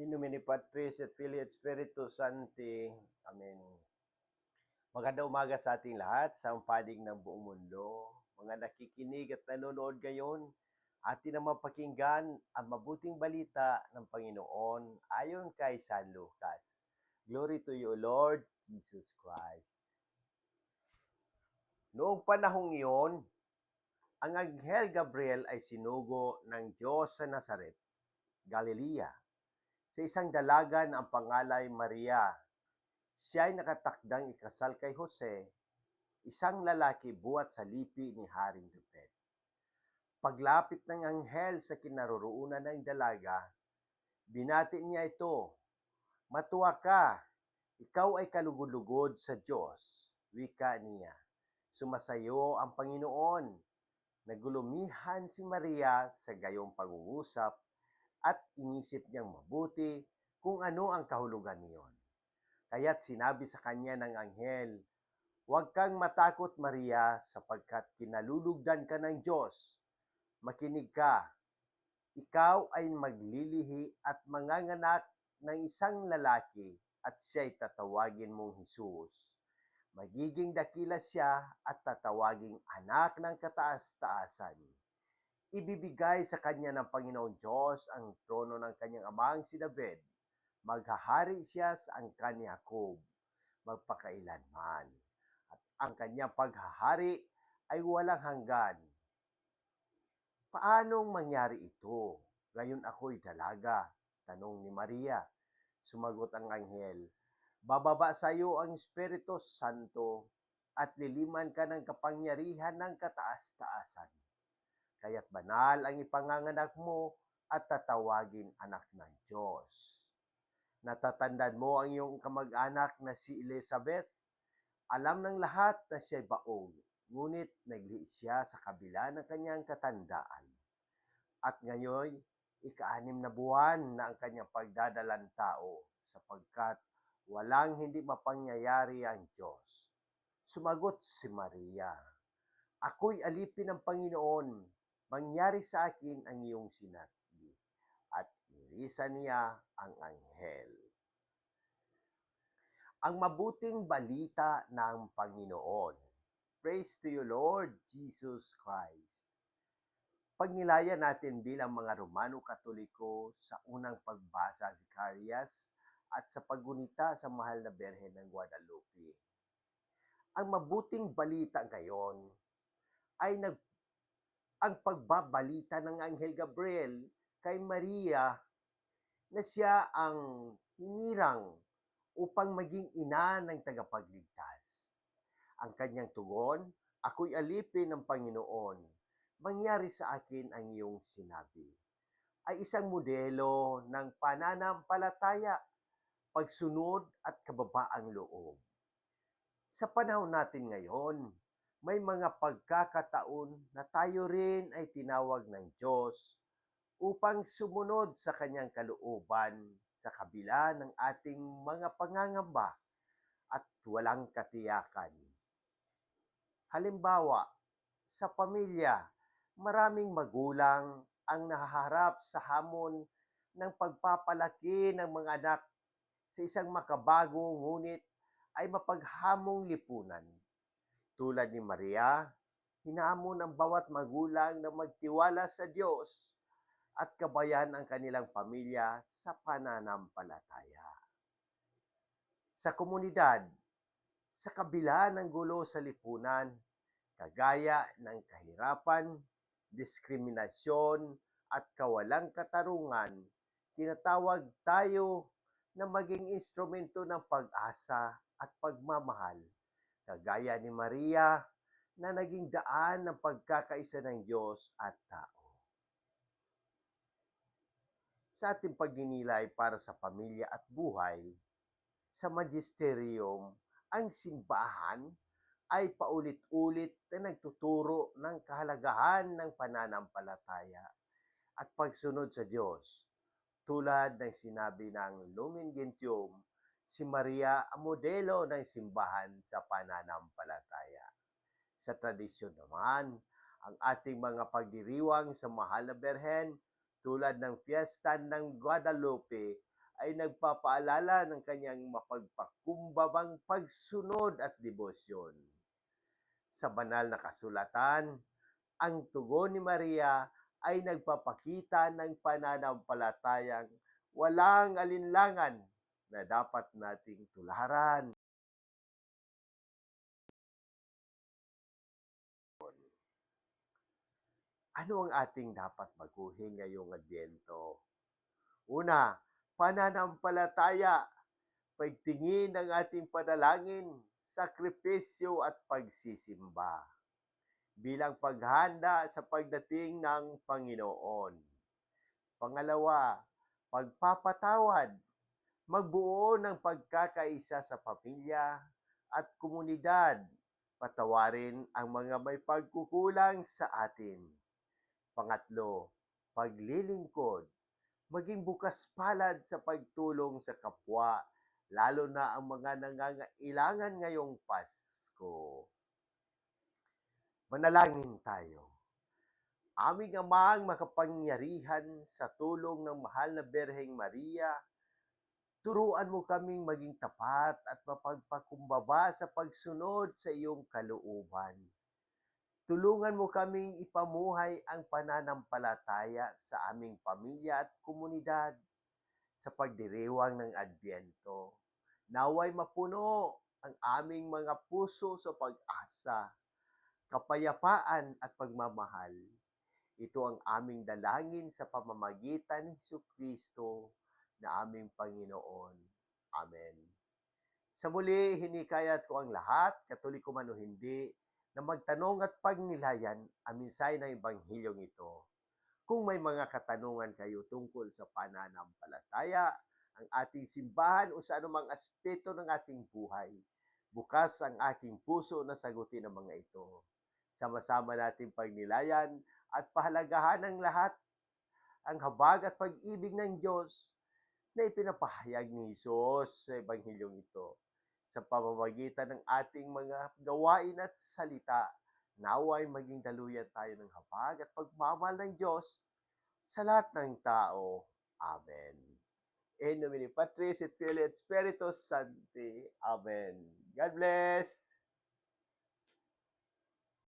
In nomine Patris et Filii et Spiritus Sancti. Amen. Maganda umaga sa ating lahat sa panig ng buong mundo. Mga nakikinig at nanonood ngayon, atin naman pakinggan ang mabuting balita ng Panginoon ayon kay San Lucas. Glory to you, Lord Jesus Christ. Noong panahong iyon, ang Anghel Gabriel ay sinugo ng Diyos sa Nazaret, Galilea, sa isang dalaga na ang pangalay Maria. Siya ay nakatakdang ikasal kay Jose, isang lalaki buhat sa lipi ni Haring David. Paglapit ng anghel sa kinaroroonan ng dalaga, binati niya ito, Matuwa ka, ikaw ay kalugod-lugod sa Diyos, wika niya. Sumasayo ang Panginoon. Nagulumihan si Maria sa gayong pangungusap at inisip niyang mabuti kung ano ang kahulugan niyon. Kaya't sinabi sa kanya ng anghel, Huwag kang matakot, Maria, sapagkat kinalulugdan ka ng Diyos. Makinig ka. Ikaw ay maglilihi at manganganak ng isang lalaki at siya'y tatawagin mong Jesus. Magiging dakila siya at tatawaging anak ng kataas-taasan. Ibibigay sa kanya ng Panginoong Diyos ang trono ng kanyang amang si David. Maghahari siya sa angkan ni Jacob magpakailanman. At ang kanyang paghahari ay walang hanggan. Paanong mangyari ito? Ngayon ako'y dalaga, tanong ni Maria. Sumagot ang anghel, Bababa sa iyo ang Espiritu Santo at liliman ka ng kapangyarihan ng kataas-taasan. Kaya't banal ang ipanganganak mo at tatawagin anak ng Diyos. Natatandaan mo ang iyong kamag-anak na si Elizabeth. Alam ng lahat na siya'y baog, ngunit naglihi siya sa kabila ng kanyang katandaan. At ngayon, ika-anim na buwan na ang kanyang pagdadalang tao sapagkat walang hindi mapangyayari ang Diyos. Sumagot si Maria, Ako'y alipin ng Panginoon, mangyari sa akin ang iyong sinasbi. At nirisa niya ang anghel. Ang mabuting balita ng Panginoon. Praise to you, Lord Jesus Christ. Pagnilaya natin bilang mga Romano Katoliko sa unang pagbasa si Carias at sa paggunita sa mahal na Berhen ng Guadalupe. Ang mabuting balita ngayon ay nag ang pagbabalita ng Anghel Gabriel kay Maria na siya ang hinirang upang maging ina ng tagapagligtas. Ang kanyang tugon, ako'y alipin ng Panginoon, mangyari sa akin ang iyong sinabi. Ay isang modelo ng pananampalataya pagsunod at kababaang loob. Sa panahon natin ngayon, may mga pagkakataon na tayo rin ay tinawag ng Diyos upang sumunod sa kanyang kalooban sa kabila ng ating mga pangangamba at walang katiyakan. Halimbawa, sa pamilya, maraming magulang ang nahaharap sa hamon ng pagpapalaki ng mga anak sa isang makabago ngunit ay mapaghamong lipunan. Tulad ni Maria, hinahamon ang bawat magulang na magtiwala sa Diyos at kabayan ang kanilang pamilya sa pananampalataya. Sa komunidad, sa kabila ng gulo sa lipunan, kagaya ng kahirapan, diskriminasyon at kawalang katarungan, tinatawag tayo na maging instrumento ng pag-asa at pagmamahal, kagaya ni Maria na naging daan ng pagkakaisa ng Diyos at tao. Sa ating pagninilay para sa pamilya at buhay, sa magisterium, ang simbahan ay paulit-ulit na nagtuturo ng kahalagahan ng pananampalataya at pagsunod sa Diyos tulad ng sinabi ng Lumen Gentium, si Maria ang modelo ng simbahan sa pananampalataya. Sa tradisyon naman, ang ating mga pagdiriwang sa mahal na Berhen tulad ng Fiesta ng Guadalupe ay nagpapaalala ng kanyang mapagpakumbabang pagsunod at debosyon. Sa banal na kasulatan, ang tugon ni Maria ay nagpapakita ng pananampalatayang walang alinlangan na dapat nating tularan. Ano ang ating dapat baguhin ngayong Adbyento? Una, pananampalataya, pagtingin ng ating panalangin, sakripisyo at pagsisimba bilang paghanda sa pagdating ng Panginoon. Pangalawa, pagpapatawad, magbuo ng pagkakaisa sa pamilya at komunidad, patawarin ang mga may pagkukulang sa atin. Pangatlo, paglilingkod, maging bukas palad sa pagtulong sa kapwa, lalo na ang mga nangangailangan ngayong Pasko. Manalangin tayo. Aming amang makapangyarihan sa tulong ng mahal na Berheng Maria, turuan mo kaming maging tapat at mapagpakumbaba sa pagsunod sa iyong kalooban. Tulungan mo kaming ipamuhay ang pananampalataya sa aming pamilya at komunidad sa pagdiriwang ng Adbyento. Naway mapuno ang aming mga puso sa pag-asa, kapayapaan at pagmamahal. Ito ang aming dalangin sa pamamagitan ni Kristo na aming Panginoon. Amen. Sa muli, hinikayat ko ang lahat, katoliko man o hindi, na magtanong at pagnilayan ang minsay ng Ebanghilyong ito. Kung may mga katanungan kayo tungkol sa pananampalataya, ang ating simbahan o sa anumang aspeto ng ating buhay, bukas ang aking puso na sagutin ang mga ito. Sama-sama natin pagnilayan at pahalagahan ng lahat ang habag at pag-ibig ng Diyos na ipinapahayag ni Jesus sa Ebanghilyong ito sa pamamagitan ng ating mga gawain at salita, naway maging daluyan tayo ng habag at pagmamahal ng Diyos sa lahat ng tao. Amen. In nomine Patris et Filii et Spiritus Sancti. Amen. God bless.